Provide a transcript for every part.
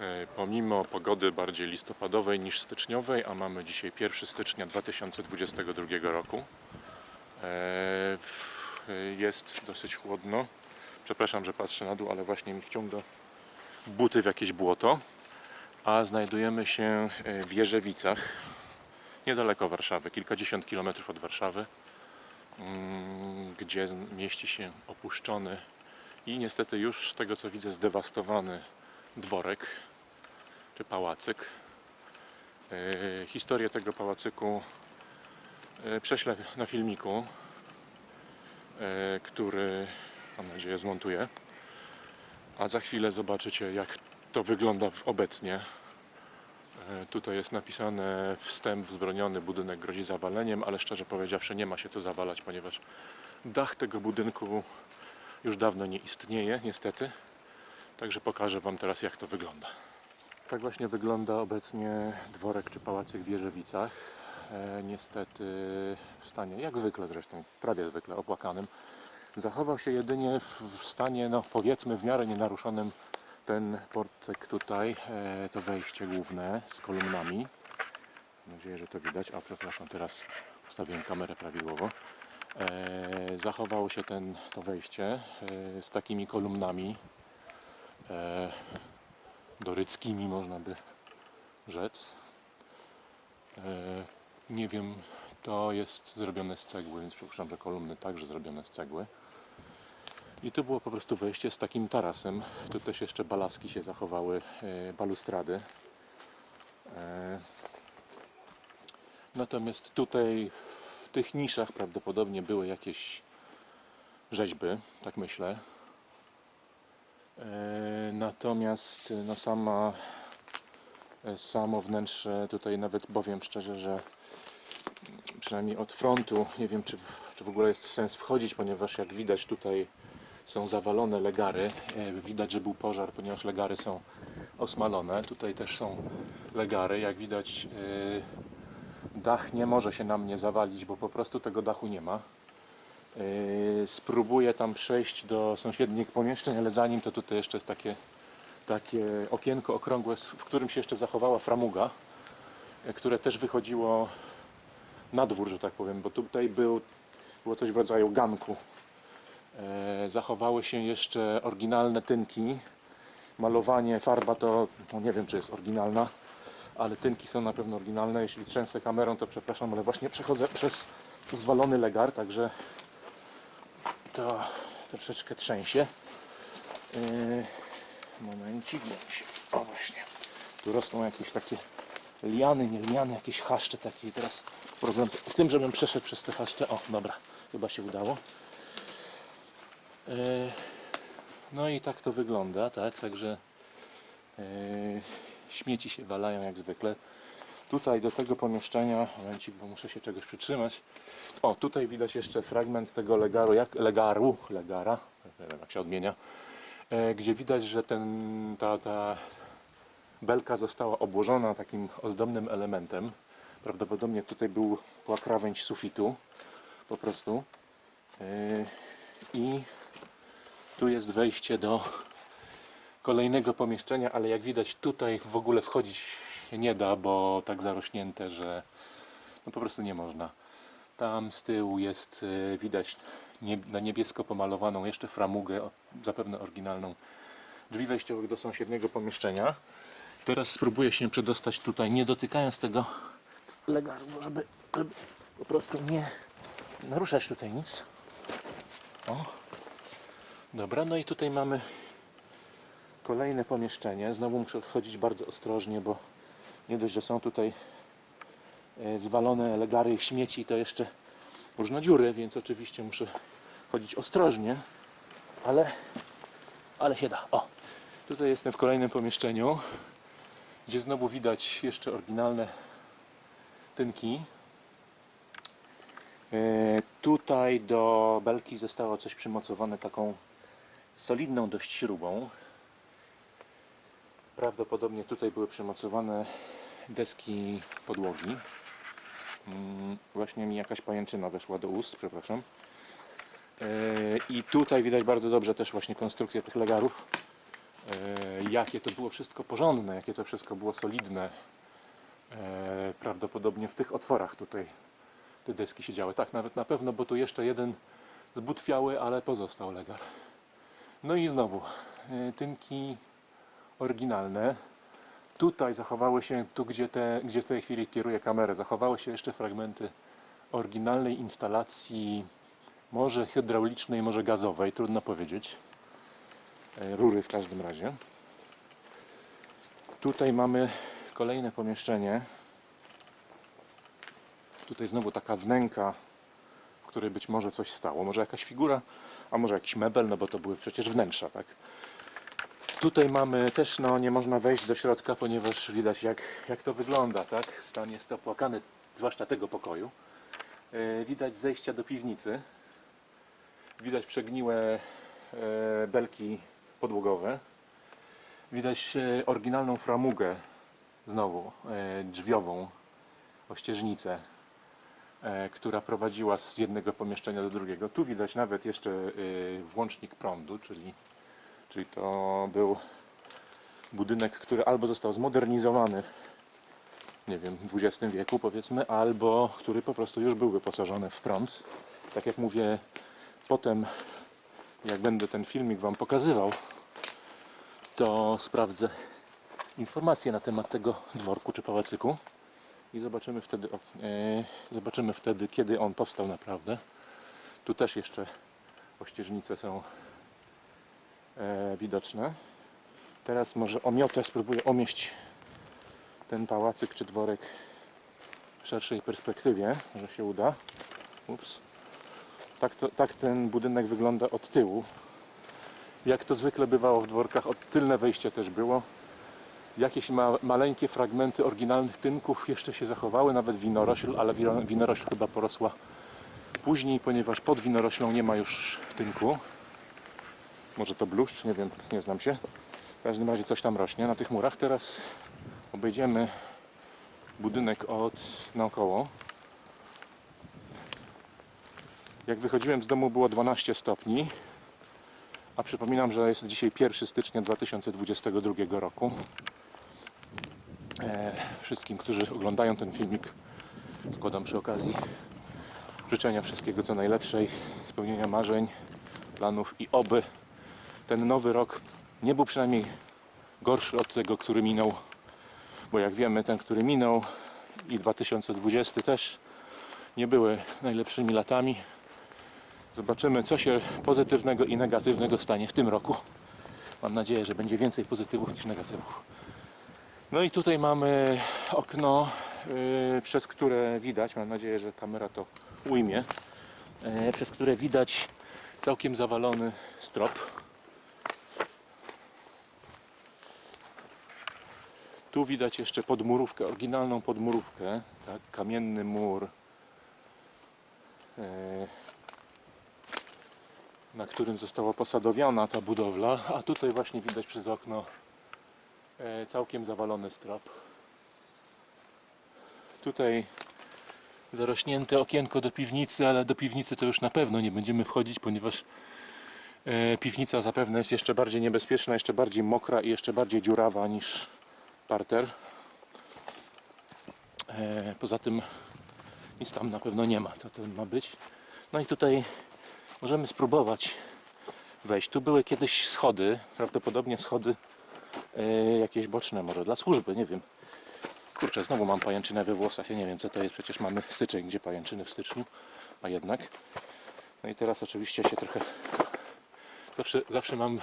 E, Pomimo pogody bardziej listopadowej niż styczniowej, a mamy dzisiaj 1 stycznia 2022 roku, e, w- jest dosyć chłodno. Przepraszam, że patrzę na dół, ale właśnie mi wciąga buty w jakieś błoto. A znajdujemy się e, w Jerzewicach, niedaleko Warszawy, kilkadziesiąt kilometrów od Warszawy, mm, gdzie mieści się opuszczony i niestety już z tego co widzę zdewastowany dworek czy pałacyk. E, Historię tego pałacyku e, prześlę na filmiku, e, który mam nadzieję zmontuję. A za chwilę zobaczycie jak to wygląda obecnie. Tutaj jest napisane wstęp wzbroniony, budynek grozi zawaleniem, ale szczerze powiedziawszy nie ma się co zawalać, ponieważ dach tego budynku już dawno nie istnieje, niestety. Także pokażę Wam teraz, jak to wygląda. Tak właśnie wygląda obecnie dworek czy pałacyk w Jerzewicach. E, niestety w stanie, jak zwykle zresztą, prawie zwykle opłakanym. Zachował się jedynie w, w stanie, no powiedzmy, w miarę nienaruszonym ten portek tutaj, e, to wejście główne z kolumnami. Mam nadzieję, że to widać. A przepraszam, teraz ustawiłem kamerę prawidłowo. E, zachowało się ten, to wejście e, z takimi kolumnami e, doryckimi, można by rzec. E, nie wiem, to jest zrobione z cegły, więc przypuszczam, że kolumny także zrobione z cegły. I tu było po prostu wejście z takim tarasem. Tu też jeszcze balaski się zachowały, e, balustrady. E, Natomiast tutaj w tych niszach prawdopodobnie były jakieś rzeźby, tak myślę. E, Natomiast no sama, e, samo wnętrze tutaj nawet powiem szczerze, że przynajmniej od frontu nie wiem czy, czy w ogóle jest sens wchodzić, ponieważ jak widać tutaj są zawalone legary. E, Widać, że był pożar, ponieważ legary są osmalone. Tutaj też są legary. Jak widać e, dach nie może się na mnie zawalić, bo po prostu tego dachu nie ma. Yy, Spróbuję tam przejść do sąsiednich pomieszczeń, ale zanim to tutaj jeszcze jest takie, takie okienko okrągłe, w którym się jeszcze zachowała framuga, e, które też wychodziło na dwór, że tak powiem, bo tutaj był, było coś w rodzaju ganku. E, Zachowały się jeszcze oryginalne tynki. Malowanie, farba to no nie wiem czy jest oryginalna, ale tynki są na pewno oryginalne. Jeśli trzęsę kamerą, to przepraszam, ale właśnie przechodzę przez zwalony legar, także to troszeczkę trzęsie. Yy, momencik, się, o właśnie, tu rosną jakieś takie liany, nie liany, jakieś chaszcze takie i teraz problem w tym, żebym przeszedł przez te chaszcze. O, dobra, chyba się udało. Yy, no i tak to wygląda, tak, także yy, śmieci się walają jak zwykle. Tutaj do tego pomieszczenia, momencik, bo muszę się czegoś przytrzymać. O, tutaj widać jeszcze fragment tego legaru, jak legaru, legara, nie wiem jak się odmienia, e, gdzie widać, że ten, ta, ta belka została obłożona takim ozdobnym elementem. Prawdopodobnie tutaj był, była krawędź sufitu, po prostu. E, I tu jest wejście do kolejnego pomieszczenia, ale jak widać tutaj w ogóle wchodzić się nie da, bo tak zarośnięte, że no po prostu nie można. Tam z tyłu jest e, widać na niebiesko pomalowaną jeszcze framugę, zapewne oryginalną, drzwi wejściowych do sąsiedniego pomieszczenia. Teraz spróbuję się przedostać tutaj, nie dotykając tego legaru, żeby, żeby po prostu nie naruszać tutaj nic. O. Dobra, no i tutaj mamy kolejne pomieszczenie. Znowu muszę chodzić bardzo ostrożnie, bo nie dość, że są tutaj e, zwalone legary śmieci, to jeszcze różne dziury, więc oczywiście muszę chodzić ostrożnie, ale, ale się da. O, tutaj jestem w kolejnym pomieszczeniu, gdzie znowu widać jeszcze oryginalne tynki. E, Tutaj do belki zostało coś przymocowane taką solidną dość śrubą. Prawdopodobnie tutaj były przymocowane deski podłogi. Mm, Właśnie mi jakaś pajęczyna weszła do ust, przepraszam. E, I tutaj widać bardzo dobrze też właśnie konstrukcję tych legarów. e, jakie to było wszystko porządne, jakie to wszystko było solidne. E, prawdopodobnie w tych otworach tutaj te deski siedziały. Tak, nawet na pewno, bo tu jeszcze jeden zbutwiały, ale pozostał legar. No i znowu, tynki oryginalne. Tutaj zachowały się, tu gdzie, te, gdzie w tej chwili kieruję kamerę, zachowały się jeszcze fragmenty oryginalnej instalacji, może hydraulicznej, może gazowej, trudno powiedzieć. E, Rury w każdym razie. Tutaj mamy kolejne pomieszczenie. Tutaj znowu taka wnęka, w której być może coś stało. Może jakaś figura, a może jakiś mebel, no bo to były przecież wnętrza, tak? Tutaj mamy też, no nie można wejść do środka, ponieważ widać jak, jak to wygląda, tak? Stan jest opłakany, zwłaszcza tego pokoju. E, Widać zejścia do piwnicy. Widać przegniłe e, belki podłogowe. Widać e, oryginalną framugę, znowu drzwiową, ościeżnicę, która prowadziła z jednego pomieszczenia do drugiego. Tu widać nawet jeszcze włącznik prądu, czyli, czyli to był budynek, który albo został zmodernizowany, nie wiem, w XX wieku powiedzmy, albo który po prostu już był wyposażony w prąd. Tak jak mówię, potem jak będę ten filmik Wam pokazywał, to sprawdzę informacje na temat tego dworku czy pałacyku i zobaczymy wtedy, e, zobaczymy wtedy kiedy on powstał naprawdę. Tu też jeszcze ościeżnice są widoczne. Teraz może omiotę spróbuję omieść ten pałacyk czy dworek w szerszej perspektywie, że się uda. Ups. Tak, to, tak ten budynek wygląda od tyłu. Jak to zwykle bywało w dworkach, od tylne wejście też było. Jakieś ma, maleńkie fragmenty oryginalnych tynków jeszcze się zachowały, nawet winorośl, ale wino- winorośl chyba porosła później, ponieważ pod winoroślą nie ma już tynku. Może to bluszcz, nie wiem, nie znam się. W każdym razie coś tam rośnie na tych murach. Teraz obejdziemy budynek od naokoło. Jak wychodziłem z domu było 12 stopni, a przypominam, że jest dzisiaj 1 stycznia 2022 roku. E, wszystkim, którzy oglądają ten filmik, składam przy okazji życzenia wszystkiego co najlepszej, spełnienia marzeń, planów i oby ten nowy rok nie był przynajmniej gorszy od tego, który minął, bo jak wiemy, ten, który minął i 2020 też nie były najlepszymi latami. Zobaczymy, co się pozytywnego i negatywnego stanie w tym roku. Mam nadzieję, że będzie więcej pozytywów niż negatywów. No i tutaj mamy okno, yy, przez które widać, mam nadzieję, że kamera to ujmie, yy, przez które widać całkiem zawalony strop. Tu widać jeszcze podmurówkę, oryginalną podmurówkę, tak, kamienny mur, yy, na którym została posadowiona ta budowla, a tutaj właśnie widać przez okno e, całkiem zawalony strop. Tutaj zarośnięte okienko do piwnicy, ale do piwnicy to już na pewno nie będziemy wchodzić, ponieważ e, piwnica zapewne jest jeszcze bardziej niebezpieczna, jeszcze bardziej mokra i jeszcze bardziej dziurawa niż parter. E, Poza tym nic tam na pewno nie ma, co to ma być. No i tutaj możemy spróbować wejść. Tu były kiedyś schody, prawdopodobnie schody e, jakieś boczne, może dla służby, nie wiem. Kurczę, znowu mam pajęczynę we włosach, ja nie wiem co to jest, przecież mamy styczeń, gdzie pajęczyny w styczniu, a jednak. No i teraz oczywiście się trochę, zawsze, zawsze mam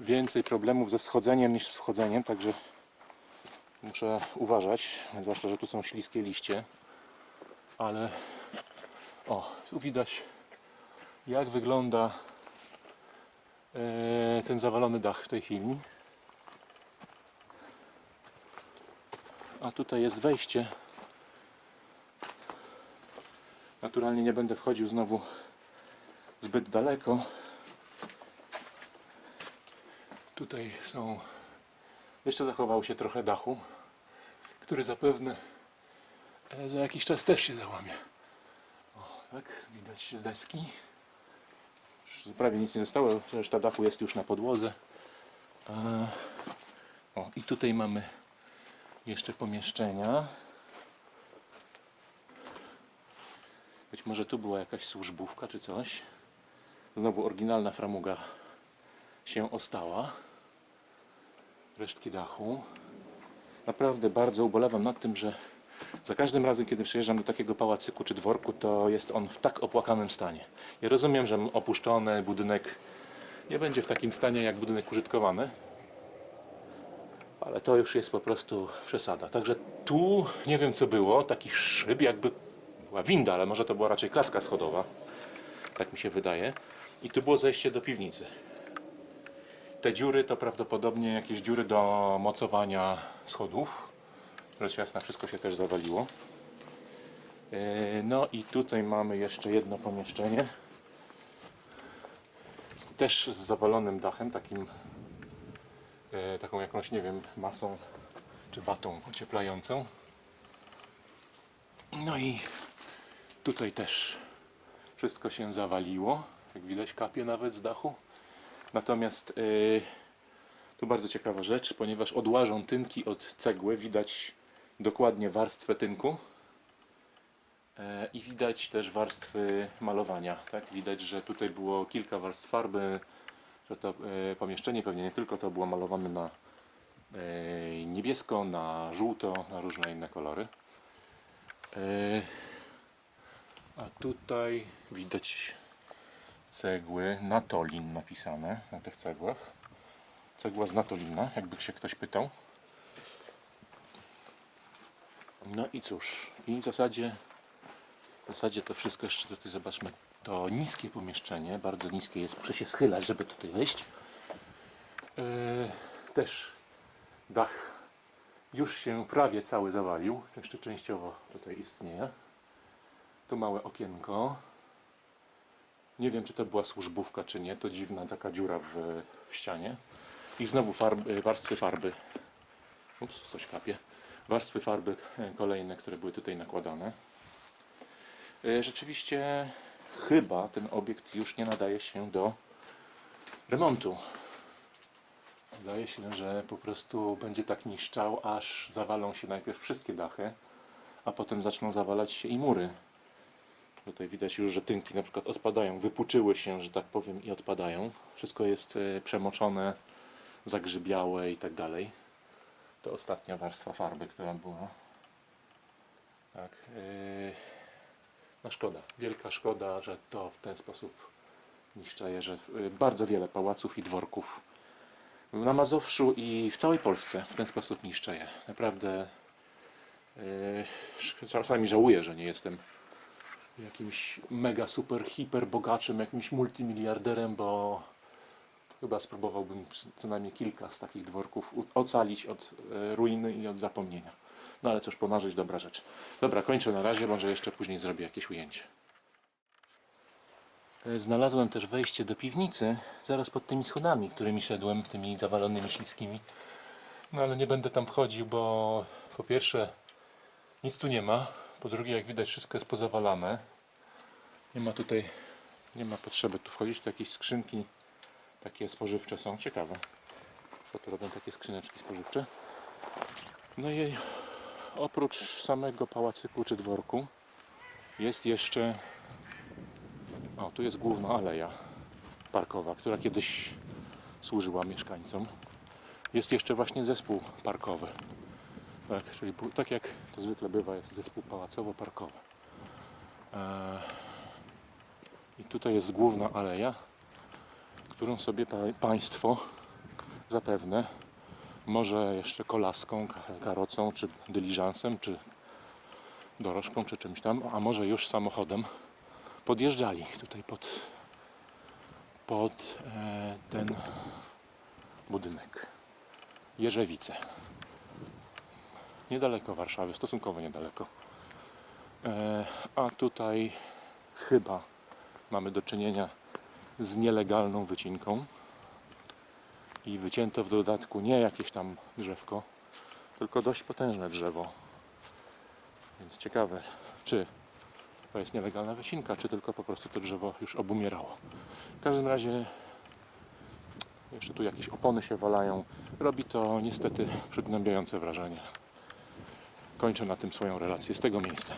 więcej problemów ze schodzeniem niż z wchodzeniem, także muszę uważać, zwłaszcza, że tu są śliskie liście, ale o, tu widać jak wygląda e, ten zawalony dach w tej chwili. A tutaj jest wejście. Naturalnie nie będę wchodził znowu zbyt daleko. Tutaj są. Jeszcze zachowało się trochę dachu, który zapewne e, za jakiś czas też się załamie. O, tak, widać z deski. Już prawie nic nie zostało, reszta dachu jest już na podłodze. E, O, i tutaj mamy jeszcze pomieszczenia. Być może tu była jakaś służbówka czy coś. Znowu oryginalna framuga się ostała. Resztki dachu. Naprawdę bardzo ubolewam nad tym, że za każdym razem, kiedy przyjeżdżam do takiego pałacyku czy dworku, to jest on w tak opłakanym stanie. Ja rozumiem, że opuszczony budynek nie będzie w takim stanie jak budynek użytkowany, ale to już jest po prostu przesada. Także tu nie wiem co było, taki szyb jakby była winda, ale może to była raczej klatka schodowa. Tak mi się wydaje. I tu było zejście do piwnicy. Te dziury to prawdopodobnie jakieś dziury do mocowania schodów. Rzecz jasna, wszystko się też zawaliło. E, No i tutaj mamy jeszcze jedno pomieszczenie. Też z zawalonym dachem, takim e, taką jakąś, nie wiem, masą czy watą ocieplającą. No i tutaj też wszystko się zawaliło. Jak widać, kapie nawet z dachu. Natomiast e, tu bardzo ciekawa rzecz, ponieważ odłażą tynki od cegły, widać dokładnie warstwę tynku. E, I widać też warstwy malowania. Tak? Widać, że tutaj było kilka warstw farby, że to e, pomieszczenie pewnie nie tylko to było malowane na e, niebiesko, na żółto, na różne inne kolory. A tutaj widać cegły Natolin napisane na tych cegłach. Cegła z Natolina, jakby się ktoś pytał. No i cóż, i w zasadzie w zasadzie to wszystko jeszcze tutaj zobaczmy. To niskie pomieszczenie, bardzo niskie jest. Muszę się schylać, żeby tutaj wejść. Yy, też dach już się prawie cały zawalił. Jeszcze częściowo tutaj istnieje. Tu małe okienko. Nie wiem, czy to była służbówka, czy nie. To dziwna taka dziura w, w ścianie. I znowu farby, warstwy farby. Ups, coś kapie. Warstwy farby e, kolejne, które były tutaj nakładane. E, Rzeczywiście chyba ten obiekt już nie nadaje się do remontu. Wydaje się, że po prostu będzie tak niszczał, aż zawalą się najpierw wszystkie dachy, a potem zaczną zawalać się i mury. Tutaj widać już, że tynki na przykład odpadają, wypuczyły się, że tak powiem, i odpadają. Wszystko jest e, przemoczone, zagrzybiałe i tak dalej. To ostatnia warstwa farby, która była. Tak. e, no szkoda, wielka szkoda, że to w ten sposób niszczeje, że y, bardzo wiele pałaców i dworków na Mazowszu i w całej Polsce w ten sposób niszczeje. Naprawdę yy, czasami żałuję, że nie jestem jakimś mega super hiper bogaczem, jakimś multimiliarderem, bo chyba spróbowałbym co najmniej kilka z takich dworków ocalić od y, ruiny i od zapomnienia. No ale cóż, pomarzyć dobra rzecz. Dobra, kończę na razie, może jeszcze później zrobię jakieś ujęcie. E, Znalazłem też wejście do piwnicy, zaraz pod tymi schodami, którymi szedłem, tymi zawalonymi śliskimi. No ale nie będę tam wchodził, bo po pierwsze nic tu nie ma, po drugie jak widać wszystko jest pozawalane. Nie ma tutaj, nie ma potrzeby tu wchodzić, tu jakieś skrzynki takie spożywcze są, ciekawe. Co tu robią takie skrzyneczki spożywcze? No i oprócz samego pałacyku czy dworku jest jeszcze o, tu jest główna aleja parkowa, która kiedyś służyła mieszkańcom. Jest jeszcze właśnie zespół parkowy. Tak, czyli tak jak to zwykle bywa, jest zespół pałacowo-parkowy. Eee, I tutaj jest główna aleja, którą sobie pa- Państwo zapewne może jeszcze kolaską, ka- karocą, czy dyliżansem, czy dorożką, czy czymś tam, a może już samochodem podjeżdżali tutaj pod, pod e, ten budynek. Jerzewice. Niedaleko Warszawy, stosunkowo niedaleko. E, a tutaj chyba mamy do czynienia z nielegalną wycinką. I wycięto w dodatku nie jakieś tam drzewko, tylko dość potężne drzewo. Więc ciekawe, czy to jest nielegalna wycinka, czy tylko po prostu to drzewo już obumierało. W każdym razie Jeszcze tu jakieś opony się walają. Robi to niestety przygnębiające wrażenie. Kończę na tym swoją relację z tego miejsca.